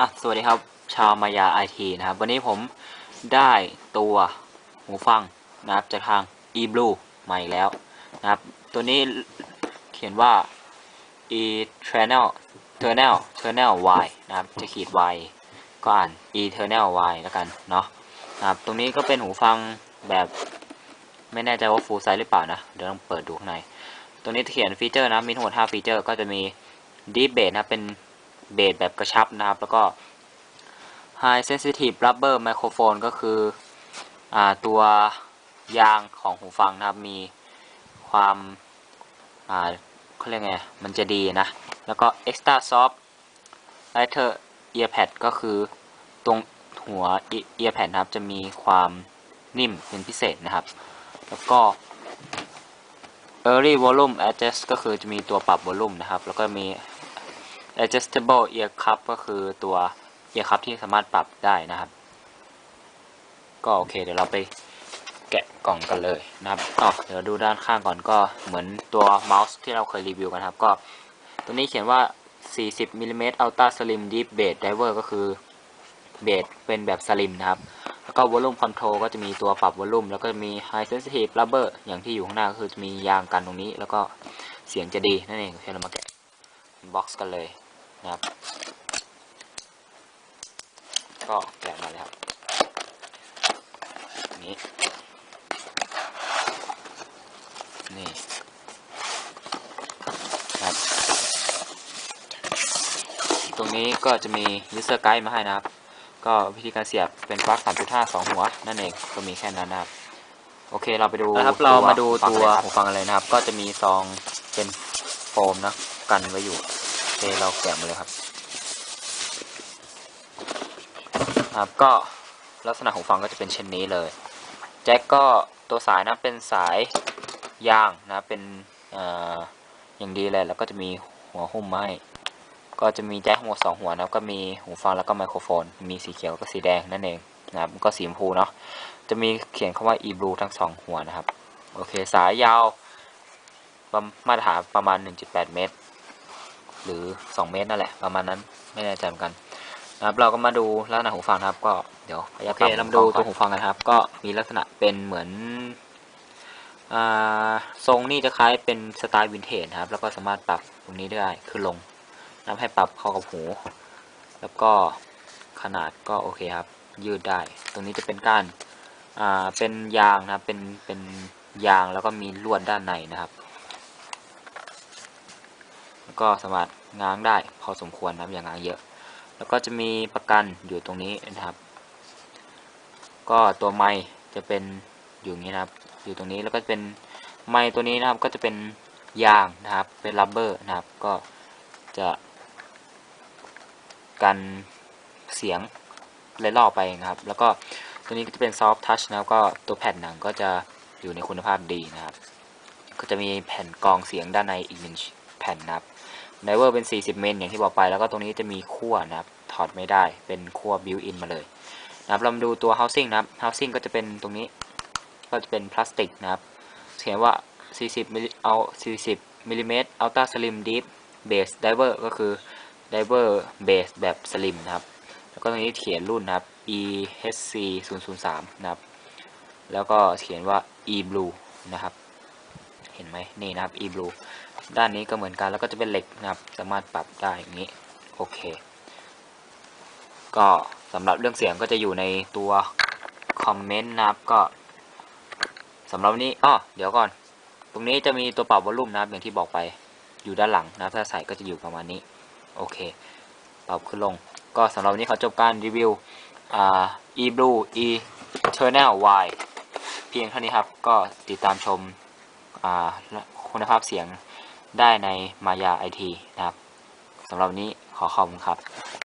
อะสวัสดีครับ ชาวมายาไอทีนะครับ วันนี้ผมได้ตัวหูฟังนะครับจากทาง eBlue มาอีกแล้วนะครับ ตัวนี้เขียนว่า e channel t e r n a l t e r n a l y นะครับ จะขีด y ก็อ่าน eternal y แล้วกันเนาะนะครับตรงนี้ก็เป็นหูฟังแบบไม่แน่ใจว่า full size หรือเปล่านะ เดี๋ยวต้องเปิดดูข้างในตัวนี้เขียนฟีเจอร์นะ มีทั้งหมด 5 ฟีเจอร์ ก็จะมี deep bass นะเป็น เบสแบบกระชับนะครับ แล้วก็ High Sensitive Rubber Microphone ก็คืออตัวยางของหูฟังนะครับ มีความเขาเรียกไง มันจะดีนะ แล้วก็ Extra Soft Lighter Earpad ก็คือตรงหัว Earpad นะครับ จะมีความนิ่มเป็นพิเศษนะครับ แล้วก็ Early Volume Adjust ก็คือจะมีตัวปรับวอลลุ่มนะครับ แล้วก็มี adjustable ear cup ก็คือตัว ear cup ที่สามารถปรับได้นะครับ ก็โอเค เดี๋ยวเราไปแกะกล่องกันเลยนะครับอ๋อเดี๋ยวดูด้านข้างก่อนก็เหมือนตัวเมาส์ที่เราเคยรีวิวกันครับก็ ตัวนี้เขียนว่า 40 mm ultra slim deep bass driver ก็คือเบสเป็นแบบสลิมนะครับ แล้วก็ volume control ก็จะมีตัวปรับ volume แล้วก็มี high sensitive rubber อย่างที่อยู่ข้างหน้าก็คือจะมียางกันตรงนี้ แล้วก็เสียงจะดีนั่นเองโอเคเรามาแกะบ็อกซ์กันเลย นะครับ ก็แกะมาเลยครับนี้ นี่ครับ ตรงนี้ก็จะมี user guide มาให้นะครับ ก็วิธีการเสียบเป็นปลั๊ก3.5 2 หัว นั่นเอง ก็มีแค่นั้นนะครับโอเคเราไปดูนะครับเรามาดูตัวหูฟังกันเลยนะครับ ก็จะมีซองเป็นโฟมนะกันไว้อยู่โอ เคเราแกะมาเลยครับ ครับก็ลักษณะหูฟังก็จะเป็นเช่นนี้เลย แจ็คก็ตัวสายนะเป็นสายยางนะเป็นออย่างดีเลยแล้วก็จะมีหัวหุ้มไม้ก็จะมีแจ็คทั้งหมดสองหัวนะก็มีหูฟังแล้วก็ไมโครโฟน มีสีเขียวกับสีแดงนั่นเองนะครับก็สีชมพูเนาะจะมีเขียนคำว่า e blue ทั้งสองหัวนะครับ โอเค สายยาวมาตรฐานประมาณ 1.8 เมตร หรือ 2 เมตรนั่นแหละประมาณนั้นไม่แน่ใจเหมือนกันนะครับเราก็มาดูลักษณะหูฟังนะครับ ก็เดี๋ยวโอเคเรามาดูตัวหูฟังกันครับ ก็มีลักษณะเป็นเหมือนอ่าทรงนี่จะคล้ายเป็นสไตล์วินเทจนะครับ แล้วก็สามารถปรับตรงนี้ได้คือลงนะให้ปรับเข้ากับหู แล้วก็ขนาดก็โอเคครับ ยืดได้ ตรงนี้จะเป็นก้านอ่าเป็นยางนะครับเป็นเป็นยางแล้วก็มีลวดด้านในนะครับ แล้วก็สามารถ ง้างได้พอสมควรนะครับอย่างง้างเยอะ แล้วก็จะมีประกันอยู่ตรงนี้นะครับ ก็ตัวไม้จะเป็นอยู่นี้นะครับ อยู่ตรงนี้แล้วก็เป็นไม้ตัวนี้นะครับก็จะเป็นยางนะครับเป็นรับเบอร์นะครับ ก็จะกันเสียงเล่ล่อไปนะครับ แล้วก็ตัวนี้ก็จะเป็นซอฟท์ทัชนะครับก็ตัวแผ่นหนังก็จะอยู่ในคุณภาพดีนะครับ ก็จะมีแผ่นกรองเสียงด้านในอีกหนึ่งแผ่นนะครับ ไดเวอร์เป็น 40 เมตรอย่างที่บอกไปแล้วก็ตรงนี้จะมีขั้วนะครับถอดไม่ได้เป็นขั้วบิวอินมาเลยนะครับเรามาดูตัว housing นะครับ housing ก็จะเป็นตรงนี้ก็จะเป็นพลาสติกนะครับเขียนว่า 40มิลเอา40มิลลิเมตร ultra slim deep base diver ก็คือ diver base แบบสลิมนะครับ แล้วก็ตรงนี้เขียนรุ่นนะครับ EHC 003นะครับ แล้วก็เขียนว่า e blue นะครับ เห็นไหมนี่นะครับ e blue ด้านนี้ก็เหมือนกันแล้วก็จะเป็นเหล็กนะครับ สามารถปรับได้อย่างนี้โอเค ก็สำหรับเรื่องเสียงก็จะอยู่ในตัวคอมเมนต์นะครับก็สำหรับวันนี้อ้อเดี๋ยวก่อน ตรงนี้จะมีตัวปรับวอลลุ่มนะครับอย่างที่บอกไปอยู่ด้านหลังนะถ้าใส่ก็จะอยู่ประมาณนี้โอเคปรับขึ้นลง ก็สำหรับวันนี้เขาจบการรีวิวอ่า e blue e eternal y เพียงเท่านี้ครับ ก็ติดตามชมคุณภาพเสียง ได้ในมายาไอทีนะครับสำหรับวันนี้ขอขอบคุณครับ